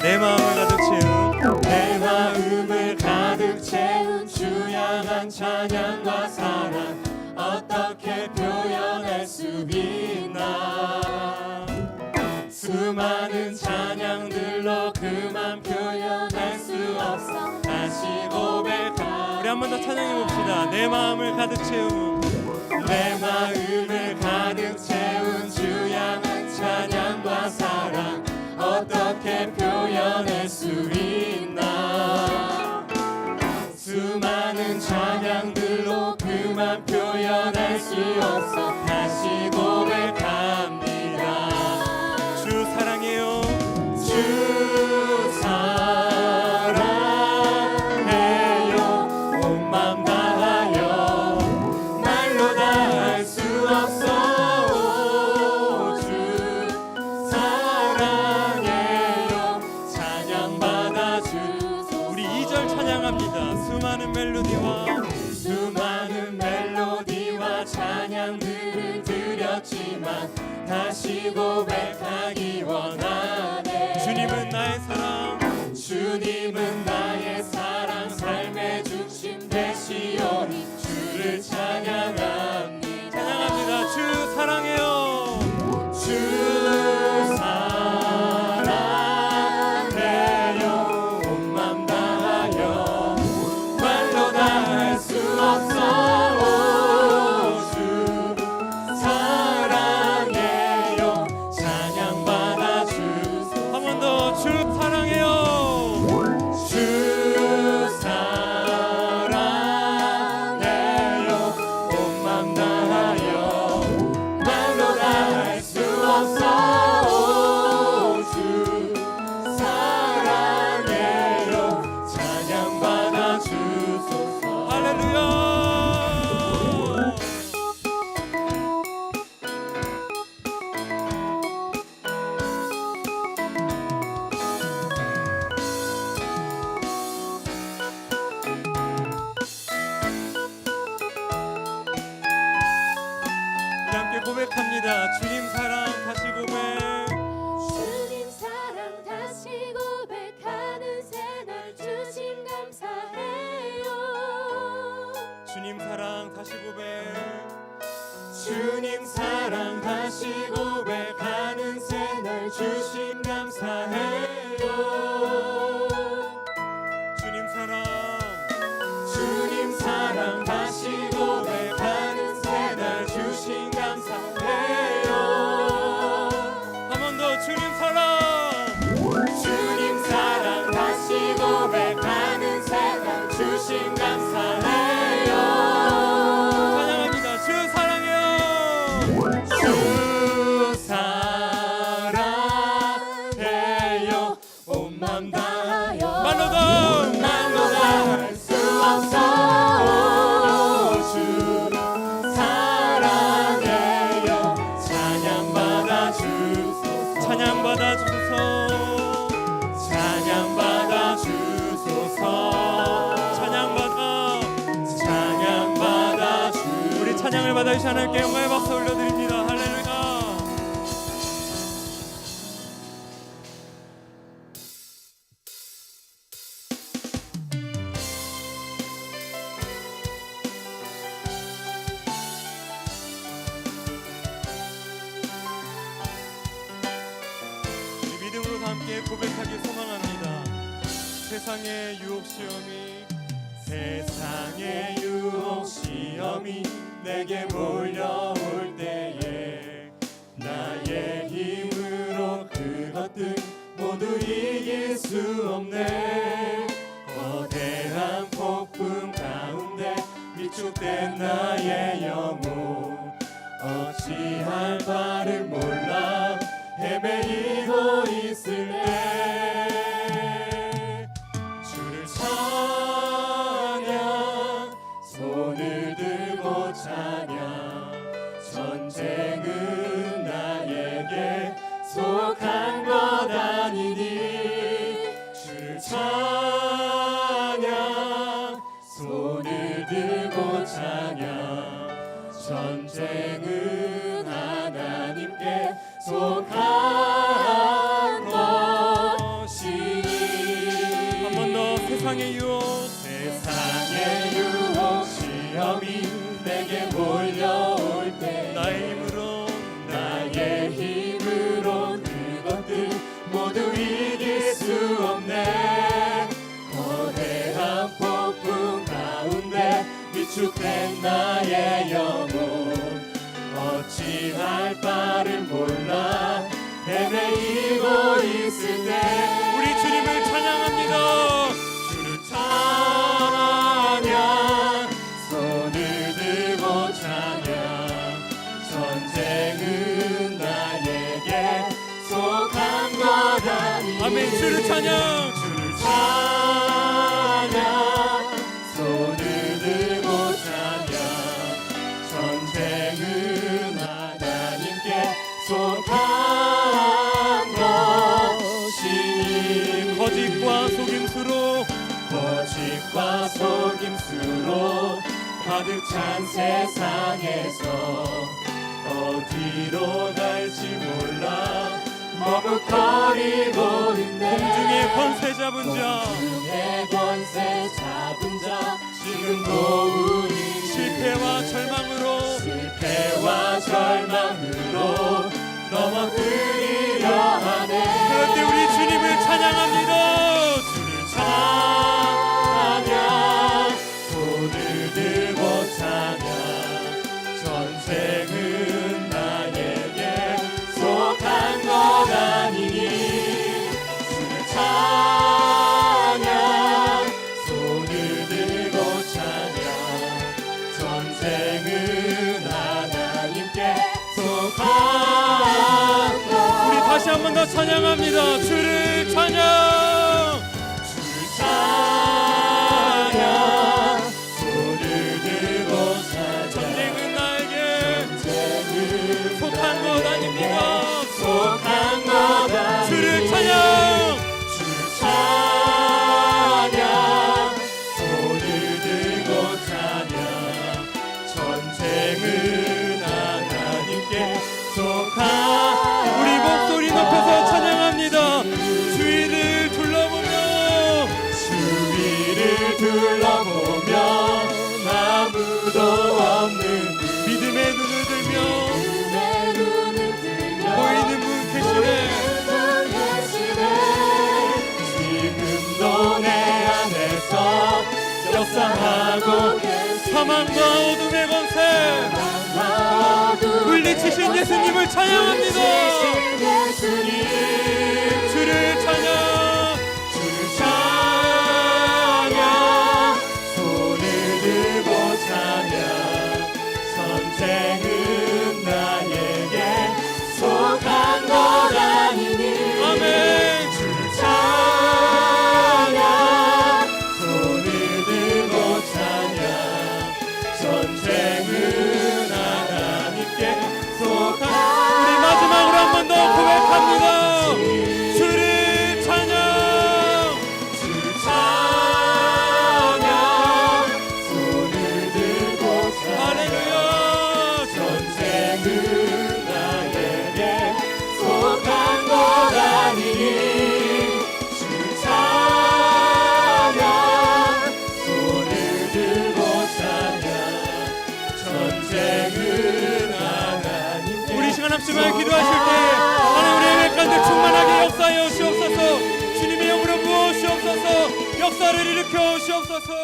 내 마음을 가득 채운 내 마음을 가득 채운 주양한 찬양과 사랑. 어떻게 표현할 수 있나? 수많은 찬양들로 그만 표현할 수 없어. 다시 고백하. 우리 한 번 더 찬양해 봅시다. 내 마음을 가득 채운 내 마음을 가득 채운 주양한 찬양과 사랑 어떻게 표현할 수 있나? 수많은 찬양들로 그만 표현할 수 없어 다시 고백합니다. 주 사랑해요. 주 사랑해요. 온맘 수많은 멜로디와 찬양들을 드렸지만 다시 고백하기 원하네. 주님은 나의 사랑. 주님은 나의 사랑. 삶의 중심 되시오니 주를 찬양합니 주님 사랑 다시 고백. 주님 사랑 다시 고백하는 새날 주신 감사해요 주시 하나님께 영광의 박수 올려드립니다. 할렐루야. 믿음으로 다 함께 고백하기 소망합니다. 세상의 유혹 시험이 세상의 유혹 시험이 내게 몰려올 때에 나의 힘으로 그것들 모두 이길 수 없네. 거대한 폭풍 가운데 위축된 나의 영혼 어찌할 바를 몰라. 헤매이고 있을 때 전쟁은 하나님께 속한 것이니. 한 번 더 세상의 유혹. 세상의 유혹 시험이 내게 몰려올 때. 나의 힘으로 나의 힘으로 그것들 모두 이길 수 없네. 거대한 폭풍 가운데 위축된 나의 영 어찌할 바를 몰라. 헤매이고 있을 때 우리 주님을 찬양합니다. 주를 찬양 손을 들고 찬양. 전쟁은 나에게 속한 것 아니. 아멘. 주를 찬양. 주를 찬양 속임수로 가득 찬 세상에서 어디로 갈지 몰라. 머뭇거리고 있네. 공중의 권세 잡은 자. 공중의 권세 잡은 자. 지금도 우리 실패와 절망으로. 실패와 절망으로 넘어뜨리려 하네 그럴 때 우리 주님을 찬양합니다 번 더 찬양합니다. 주를 찬양! 주를 찬양! 손을 들고 찬양 전쟁은 나에게 전쟁은 속한 것 아닙니다. 속한 것 아니 주를 찬양! 주를 찬양! 손을 들고 찬양 전쟁은 사망과 어둠의 권세 물리치신 예수님을 찬양합니다 역사를 일으켜 주옵소서